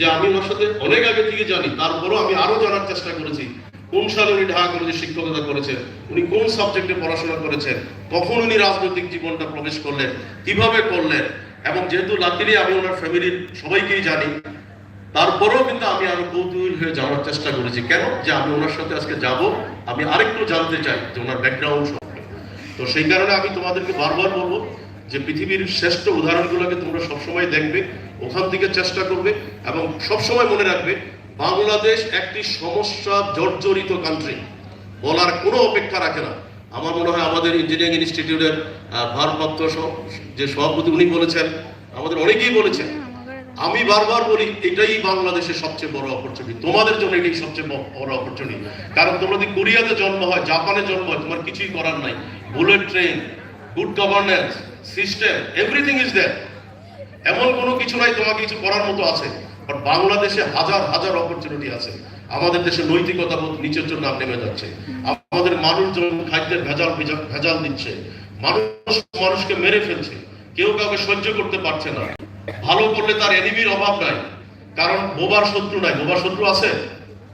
যে আমি ওনার সাথে অনেক আগে থেকে জানি, তারপরও আমি আরও জানার চেষ্টা করেছি। কোন সালে উনি ঢাকা কলেজে শিক্ষকতা করেছেন? উনি কোন সাবজেক্টে পড়াশোনা করেছেন? কখন উনি রাজনৈতিক জীবনটা প্রবেশ করলেন? কীভাবে করলেন? এবং যেহেতু লাকিলি আমি ওনার ফ্যামিলির সবাইকেই জানি, তারপরেও কিন্তু আমি আরও কৌতূহল হয়ে যাওয়ার চেষ্টা করেছি। কেন? যে আমি ওনার সাথে আজকে যাব, আমি আরেকটু জানতে চাই যে ওনার ব্যাকগ্রাউন্ড সম্পর্কে। তো সেই কারণে আমি তোমাদেরকে বারবার বলব যে পৃথিবীর শ্রেষ্ঠ উদাহরণগুলোকে তোমরা সবসময় দেখবে। ওখান থেকে চেষ্টা করবে এবং সবসময় মনে রাখবে, বাংলাদেশ একটি সমস্যা জর্জরিত কান্ট্রি বলার কোনো অপেক্ষা রাখে না। আমার মনে হয় আমাদের ইঞ্জিনিয়ারিং ইনস্টিটিউটের ভারপ্রাপ্ত যে সভাপতি উনি বলেছেন, আমাদের অনেকেই বলেছেন, আমি বারবার বলি, এটাই বাংলাদেশের সবচেয়ে বড় অপরচুনিটি তোমাদের জন্য এটাই সবচেয়ে বড় অপরচুনিটি কারণ তোমরা যদি কোরিয়াতে জন্ম হয়, জাপানে জন্ম হয়, তোমার কিছুই করার নাই। Bullet train good governance system everything is there এমন কোনো কিছু নাই, তোমাকে কিছু করার মতো আছে। বাট বাংলাদেশে হাজার হাজার অপরচুনিটি আছে। আমাদের দেশে নৈতিকতা বোধ নিচের জন্য নেমে যাচ্ছে। আমাদের মানুষজন খাদ্যের ভেজাল ভেজাল দিচ্ছে। মানুষ মানুষকে মেরে ফেলছে। কেউ কাউকে সহ্য করতে পারছে না। ভালো করলে তার এনিমির অভাব নাই। কারণ বোবার শত্রু নাই। বোবার শত্রু আছে?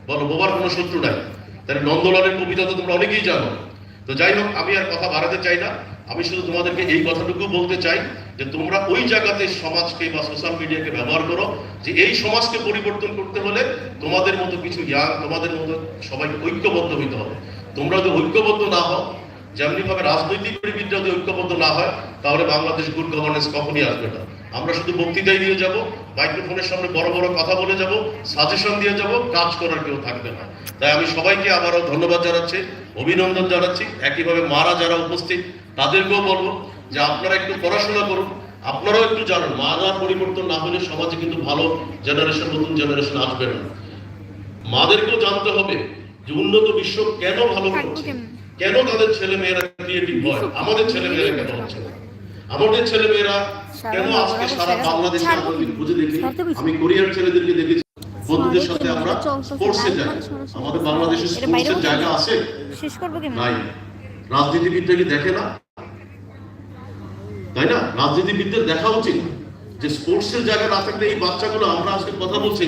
বলো, বোবার কোনো শত্রু নাই? তাহলে নন্দলালের কবিতা তো তোমরা অনেকেই জানো। তো যাই হোক, আমি আর কথা বাড়াতে চাই না। আমি শুধু তোমাদেরকে এই কথাটুকু বলতে চাই যে তোমরা ওই জায়গাতে সমাজকে বা সোশ্যাল মিডিয়াকে ব্যবহার করো, যে এই সমাজকে পরিবর্তন করতে হলে তোমাদের মতো কিছু ইয়াং তোমাদের মতো সবাইকে ঐক্যবদ্ধ হইতে হবে। তোমরা যদি ঐক্যবদ্ধ না হও যেমনি ভাবে রাজনৈতিক পরিবিদ যদি ঐক্যবদ্ধ না হয়, তাহলে বাংলাদেশ গুড গভর্নেন্স কখনই আসবে না। আমরা শুধু বক্তৃতাই দিয়ে যাব মাইক্রোফোনের সামনে বড় বড় কথা বলে যাব সাজেশন দিয়ে যাব, কাজ করার কেউ থাকবে না। তাই আমি সবাইকে আবারও ধন্যবাদ জানাচ্ছি, অভিনন্দন জানাচ্ছি। একইভাবে মারা যারা উপস্থিত, তাদেরকেও বলব যে আপনারা একটু পড়াশোনা করুন আপনারাও একটু জানুন মারা পরিবর্তন না হলে সমাজে কিন্তু ভালো জেনারেশন নতুন জেনারেশন আসবে না। মাদেরকেও জানতে হবে যে উন্নত বিশ্ব কেন ভালো করছে? কেন তাদের ছেলে মেয়েরা ক্রিয়েটিভ হয় আমাদের ছেলে মেয়েরা কেন হচ্ছে না? আমাদের ছেলে মেয়েরা কেন আজকে সারা বাংলাদেশে আমাদের বুঝে দেখি? আমি কোরিয়ার ছেলেদেরকে দেখেছি। বন্ধুদের সাথে আমরা স্পোর্টসে যাই আমাদের বাংলাদেশে স্পোর্টসের জায়গা আছে? নাই। রাজনীতিবিদরা কি দেখে না? তাই না? রাজনীতিবিদদের দেখা উচিত যে স্পোর্টসের জায়গা না থাকলে এই বাচ্চাগুলো আমরা আজকে কথা বলছি।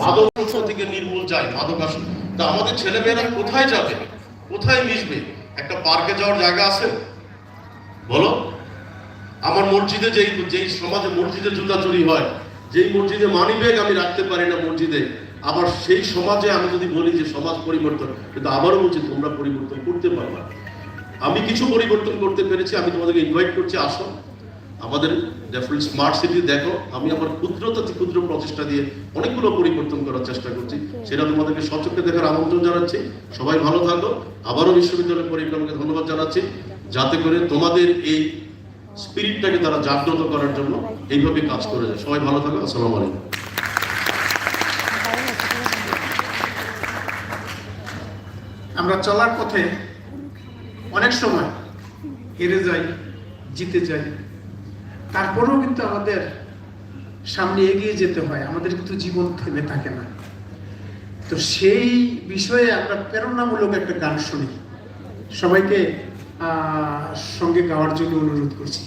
মাদক থেকে নির্মূল যায়, মাদক আসন তা আমাদের ছেলেমেয়েরা কোথায় যাবে? কোথায় মিশবে? একটা পার্কে যাওয়ার জায়গা আছে? বলো। আমার মসজিদে যেই যেই সমাজে মসজিদে জুতা চুরি হয়, যেই মসজিদে মানি ব্যাগ আমি রাখতে পারি না মসজিদে, আবার সেই সমাজে আমি যদি বলি যে সমাজ পরিবর্তন, কিন্তু আবারও বলছি তোমরা পরিবর্তন করতে পারবা। আমি কিছু পরিবর্তন করতে পেরেছি, আমি তোমাদেরকে ইনভাইট করছি, আসো। আমাদের ডেফিনেট স্মার্ট সিটি দেখো আমি আমার ক্ষুদ্রতাতে ক্ষুদ্র প্রচেষ্টা দিয়ে অনেকগুলো পরিবর্তন করার চেষ্টা করছি। সেটা তোমাদেরকে সচক্ষে দেখার আমন্ত্রণ জানাচ্ছি। সবাই ভালো থাকো। আবারও বিশ্ববিদ্যালয় পরিক্রমাকে ধন্যবাদ জানাচ্ছি। যাতে করে তোমাদের এই স্পিরিটটাকে তারা জাগ্রত করার জন্য এইভাবে কাজ করে যায়। সবাই ভালো থাকো। আসসালামু আলাইকুম। আমরা চলার পথে অনেক সময় হেরে যাই জিতে যাই। তারপরেও কিন্তু আমাদের সামনে এগিয়ে যেতে হয়। আমাদের কিন্তু জীবন থেমে থাকে না। তো সেই বিষয়ে আমরা প্রেরণামূলক একটা গান শুনি। সবাইকে সঙ্গে গাওয়ার জন্য অনুরোধ করছি।